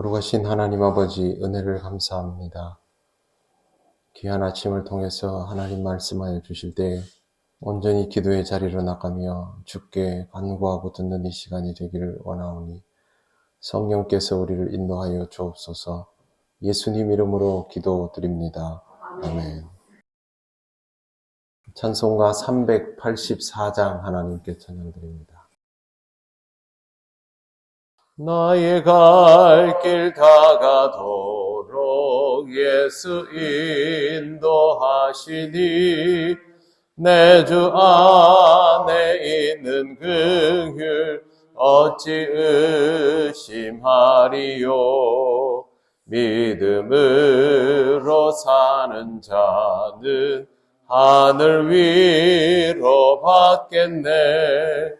거룩하신 하나님 아버지 은혜를 감사합니다. 귀한 아침을 통해서 하나님 말씀하여 주실 때 온전히 기도의 자리로 나가며 주께 간구하고 듣는 이 시간이 되기를 원하오니 성령께서 우리를 인도하여 주옵소서 예수님 이름으로 기도드립니다. 아멘. 찬송가 384장 하나님께 찬양드립니다. 나의 갈 길 다가도록 예수 인도하시니 내 주 안에 있는 긍휼 어찌 의심하리요? 믿음으로 사는 자는 하늘 위로 받겠네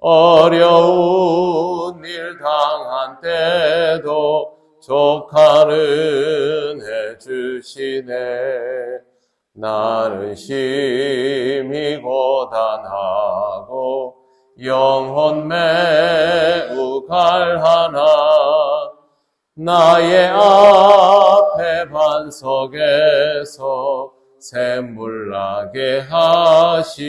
어려운 일 당한 때도 족하는 해주시네. 나는 심히 고단하고 영혼 매우 갈하나. 나의 앞에 반석에서 샘물 나게 하시네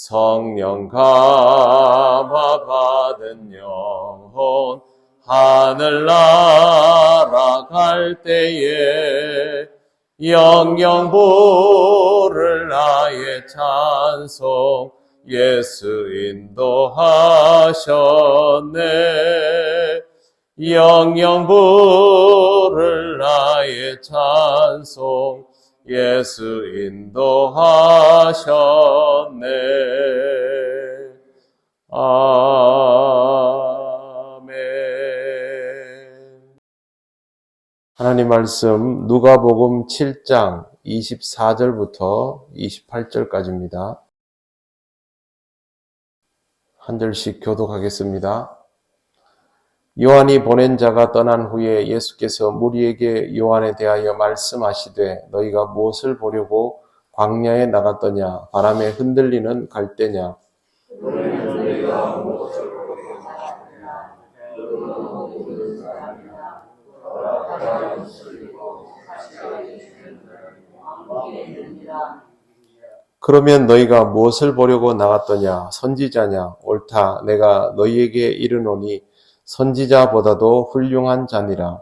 성령 감화 받은 영혼 하늘 날아갈 때에 영영 부를 나의 찬송 예수 인도하셨네. 영영 부를 나의 찬송 예수 인도하셨네 아멘 하나님 말씀 누가복음 7장 24절부터 28절까지입니다. 한 절씩 교독하겠습니다. 요한이 보낸 자가 떠난 후에 예수께서 무리에게 요한에 대하여 말씀하시되 너희가 무엇을 보려고 광야에 나갔더냐? 바람에 흔들리는 갈대냐 그러면 너희가 무엇을 보려고 나갔더냐? 선지자냐? 옳다. 내가 너희에게 이르노니 선지자보다도 훌륭한 자니라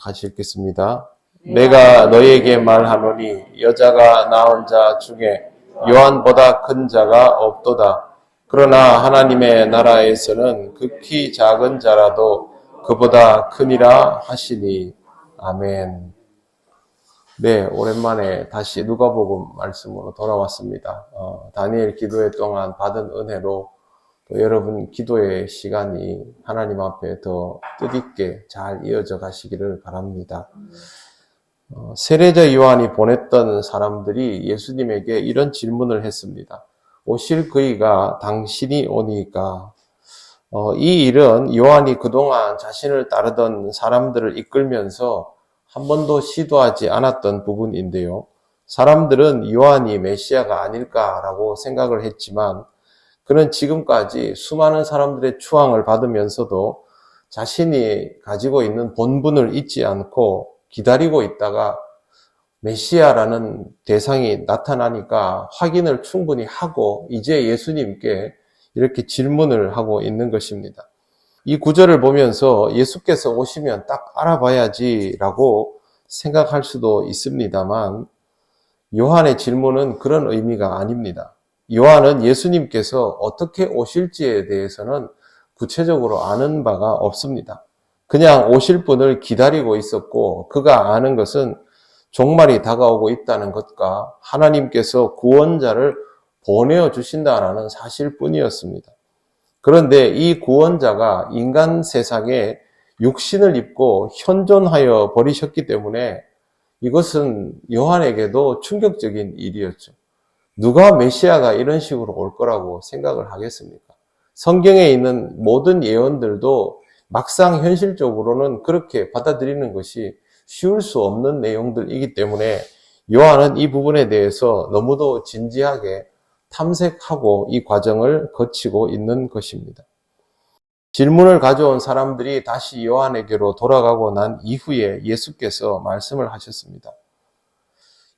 같이 읽겠습니다. 내가 너희에게 말하노니 여자가 낳은 자 중에 요한보다 큰 자가 없도다. 그러나 하나님의 나라에서는 극히 작은 자라도 그보다 크니라 하시니 아멘. 네, 오랜만에 다시 누가복음 말씀으로 돌아왔습니다. 어, 다니엘 기도회 동안 받은 은혜로 또 여러분 기도의 시간이 하나님 앞에 더 뜻있게 잘 이어져 가시기를 바랍니다. 어, 세례자 요한이 보냈던 사람들이 예수님에게 이런 질문을 했습니다. 오실 그이가 당신이 오니까 어, 이 일은 요한이 그동안 자신을 따르던 사람들을 이끌면서 한 번도 시도하지 않았던 부분인데요. 사람들은 요한이 메시아가 아닐까라고 생각을 했지만 그는 지금까지 수많은 사람들의 추앙을 받으면서도 자신이 가지고 있는 본분을 잊지 않고 기다리고 있다가 메시아라는 대상이 나타나니까 확인을 충분히 하고 이제 예수님께 이렇게 질문을 하고 있는 것입니다. 이 구절을 보면서 예수께서 오시면 딱 알아봐야지라고 생각할 수도 있습니다만 요한의 질문은 그런 의미가 아닙니다. 요한은 예수님께서 어떻게 오실지에 대해서는 구체적으로 아는 바가 없습니다. 그냥 오실 분을 기다리고 있었고 그가 아는 것은 종말이 다가오고 있다는 것과 하나님께서 구원자를 보내어 주신다라는 사실뿐이었습니다. 그런데 이 구원자가 인간 세상에 육신을 입고 현존하여 버리셨기 때문에 이것은 요한에게도 충격적인 일이었죠. 누가 메시아가 이런 식으로 올 거라고 생각을 하겠습니까? 성경에 있는 모든 예언들도 막상 현실적으로는 그렇게 받아들이는 것이 쉬울 수 없는 내용들이기 때문에 요한은 이 부분에 대해서 너무도 진지하게 탐색하고 이 과정을 거치고 있는 것입니다. 질문을 가져온 사람들이 다시 요한에게로 돌아가고 난 이후에 예수께서 말씀을 하셨습니다.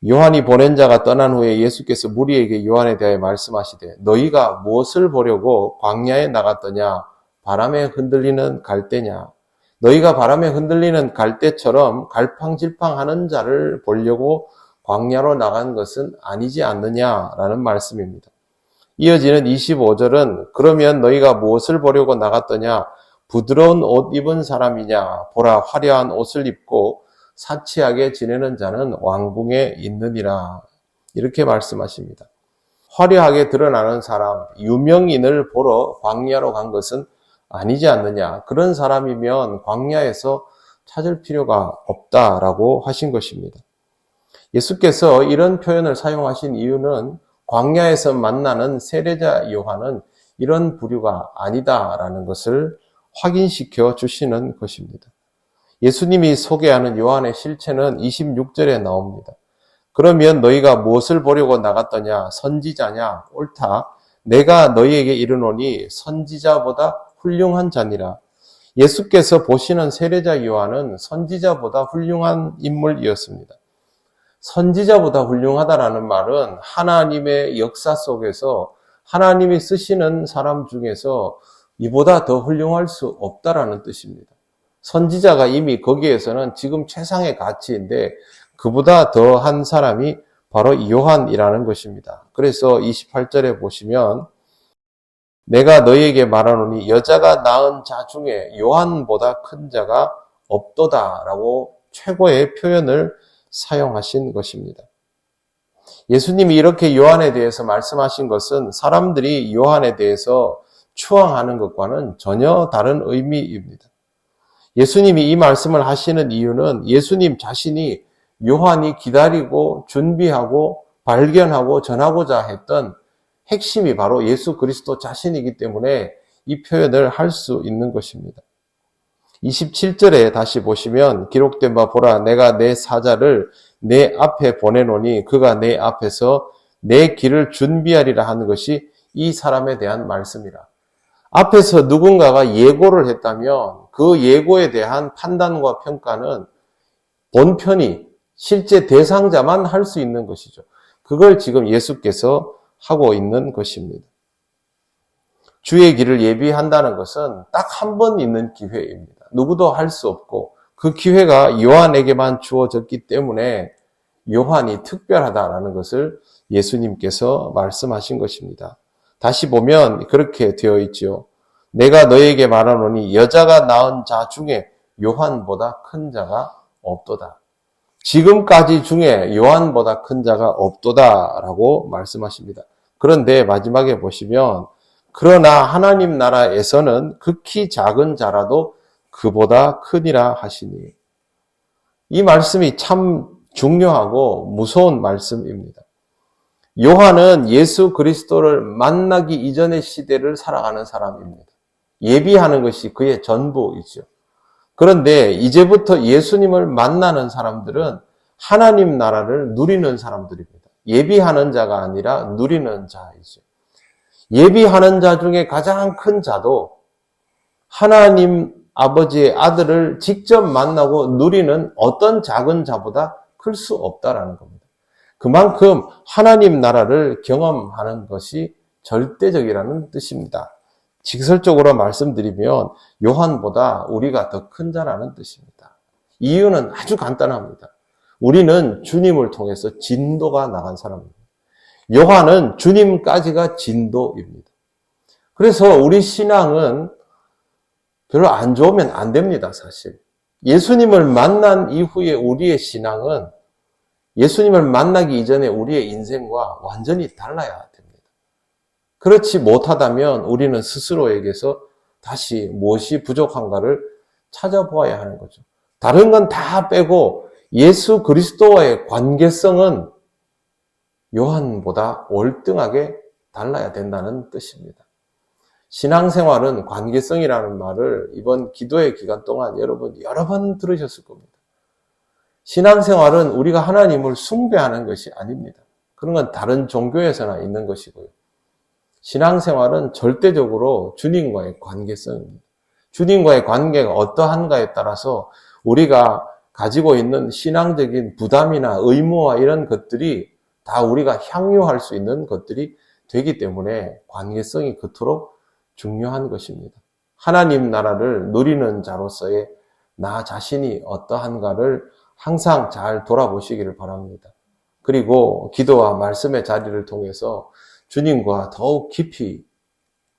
요한이 보낸 자가 떠난 후에 예수께서 무리에게 요한에 대하여 말씀하시되 너희가 무엇을 보려고 광야에 나갔더냐 바람에 흔들리는 갈대냐 너희가 바람에 흔들리는 갈대처럼 갈팡질팡하는 자를 보려고 광야로 나간 것은 아니지 않느냐라는 말씀입니다. 이어지는 25절은 그러면 너희가 무엇을 보려고 나갔더냐 부드러운 옷 입은 사람이냐 보라 화려한 옷을 입고 사치하게 지내는 자는 왕궁에 있느니라 이렇게 말씀하십니다. 화려하게 드러나는 사람 유명인을 보러 광야로 간 것은 아니지 않느냐 그런 사람이면 광야에서 찾을 필요가 없다라고 하신 것입니다. 예수께서 이런 표현을 사용하신 이유는 광야에서 만나는 세례자 요한은 이런 부류가 아니다라는 것을 확인시켜 주시는 것입니다. 예수님이 소개하는 요한의 실체는 26절에 나옵니다. 그러면 너희가 무엇을 보려고 나갔더냐? 선지자냐? 옳다. 내가 너희에게 이르노니 선지자보다 훌륭한 자니라. 예수께서 보시는 세례자 요한은 선지자보다 훌륭한 인물이었습니다. 선지자보다 훌륭하다라는 말은 하나님의 역사 속에서 하나님이 쓰시는 사람 중에서 이보다 더 훌륭할 수 없다라는 뜻입니다. 선지자가 이미 거기에서는 지금 최상의 가치인데 그보다 더 한 사람이 바로 요한이라는 것입니다. 그래서 28절에 보시면 내가 너희에게 말하노니 여자가 낳은 자 중에 요한보다 큰 자가 없도다라고 최고의 표현을 사용하신 것입니다. 예수님이 이렇게 요한에 대해서 말씀하신 것은 사람들이 요한에 대해서 추앙하는 것과는 전혀 다른 의미입니다. 예수님이 이 말씀을 하시는 이유는 예수님 자신이 요한이 기다리고 준비하고 발견하고 전하고자 했던 핵심이 바로 예수 그리스도 자신이기 때문에 이 표현을 할 수 있는 것입니다. 27절에 다시 보시면 기록된 바 보라 내가 내 사자를 내 앞에 보내노니 그가 내 앞에서 내 길을 준비하리라 하는 것이 이 사람에 대한 말씀이라. 앞에서 누군가가 예고를 했다면 그 예고에 대한 판단과 평가는 본편이 실제 대상자만 할 수 있는 것이죠. 그걸 지금 예수께서 하고 있는 것입니다. 주의 길을 예비한다는 것은 딱 한 번 있는 기회입니다. 누구도 할 수 없고 그 기회가 요한에게만 주어졌기 때문에 요한이 특별하다라는 것을 예수님께서 말씀하신 것입니다. 다시 보면 그렇게 되어 있죠. 내가 너에게 말하노니 여자가 낳은 자 중에 요한보다 큰 자가 없도다. 지금까지 중에 요한보다 큰 자가 없도다라고 말씀하십니다. 그런데 마지막에 보시면 그러나 하나님 나라에서는 극히 작은 자라도 그보다 크니라 하시니. 이 말씀이 참 중요하고 무서운 말씀입니다. 요한은 예수 그리스도를 만나기 이전의 시대를 살아가는 사람입니다. 예비하는 것이 그의 전부이죠. 그런데 이제부터 예수님을 만나는 사람들은 하나님 나라를 누리는 사람들입니다. 예비하는 자가 아니라 누리는 자이죠. 예비하는 자 중에 가장 큰 자도 하나님 아버지의 아들을 직접 만나고 누리는 어떤 작은 자보다 클 수 없다라는 겁니다. 그만큼 하나님 나라를 경험하는 것이 절대적이라는 뜻입니다. 직설적으로 말씀드리면 요한보다 우리가 더 큰 자라는 뜻입니다. 이유는 아주 간단합니다. 우리는 주님을 통해서 진도가 나간 사람입니다. 요한은 주님까지가 진도입니다. 그래서 우리 신앙은 별로 안 좋으면 안 됩니다, 사실. 예수님을 만난 이후에 우리의 신앙은 예수님을 만나기 이전에 우리의 인생과 완전히 달라야 됩니다. 그렇지 못하다면 우리는 스스로에게서 다시 무엇이 부족한가를 찾아보아야 하는 거죠. 다른 건 다 빼고 예수 그리스도와의 관계성은 요한보다 월등하게 달라야 된다는 뜻입니다. 신앙생활은 관계성이라는 말을 이번 기도의 기간 동안 여러분 여러 번 들으셨을 겁니다. 신앙생활은 우리가 하나님을 숭배하는 것이 아닙니다. 그런 건 다른 종교에서나 있는 것이고요. 신앙생활은 절대적으로 주님과의 관계성입니다. 주님과의 관계가 어떠한가에 따라서 우리가 가지고 있는 신앙적인 부담이나 의무와 이런 것들이 다 우리가 향유할 수 있는 것들이 되기 때문에 관계성이 그토록 중요한 것입니다. 하나님 나라를 누리는 자로서의 나 자신이 어떠한가를 항상 잘 돌아보시기를 바랍니다. 그리고 기도와 말씀의 자리를 통해서 주님과 더욱 깊이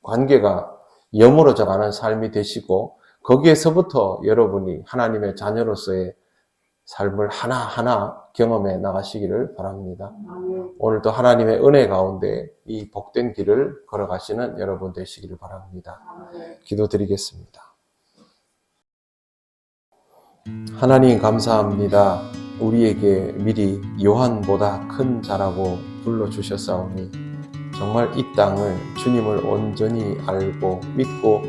관계가 여물어져 가는 삶이 되시고 거기에서부터 여러분이 하나님의 자녀로서의 삶을 하나하나 경험해 나가시기를 바랍니다. 오늘도 하나님의 은혜 가운데 이 복된 길을 걸어가시는 여러분 되시기를 바랍니다. 기도드리겠습니다. 하나님 감사합니다. 우리에게 미리 요한보다 큰 자라고 불러주셨사오니 정말 이 땅을 주님을 온전히 알고 믿고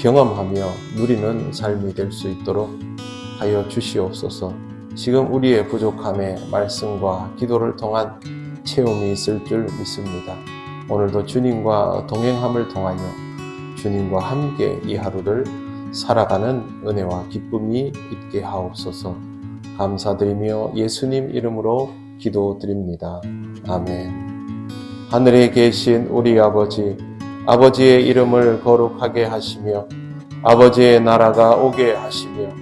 경험하며 누리는 삶이 될 수 있도록 하여 주시옵소서. 지금 우리의 부족함에 말씀과 기도를 통한 체험이 있을 줄 믿습니다. 오늘도 주님과 동행함을 통하여 주님과 함께 이 하루를 살아가는 은혜와 기쁨이 있게 하옵소서. 감사드리며 예수님 이름으로 기도드립니다. 아멘. 하늘에 계신 우리 아버지, 아버지의 이름을 거룩하게 하시며 아버지의 나라가 오게 하시며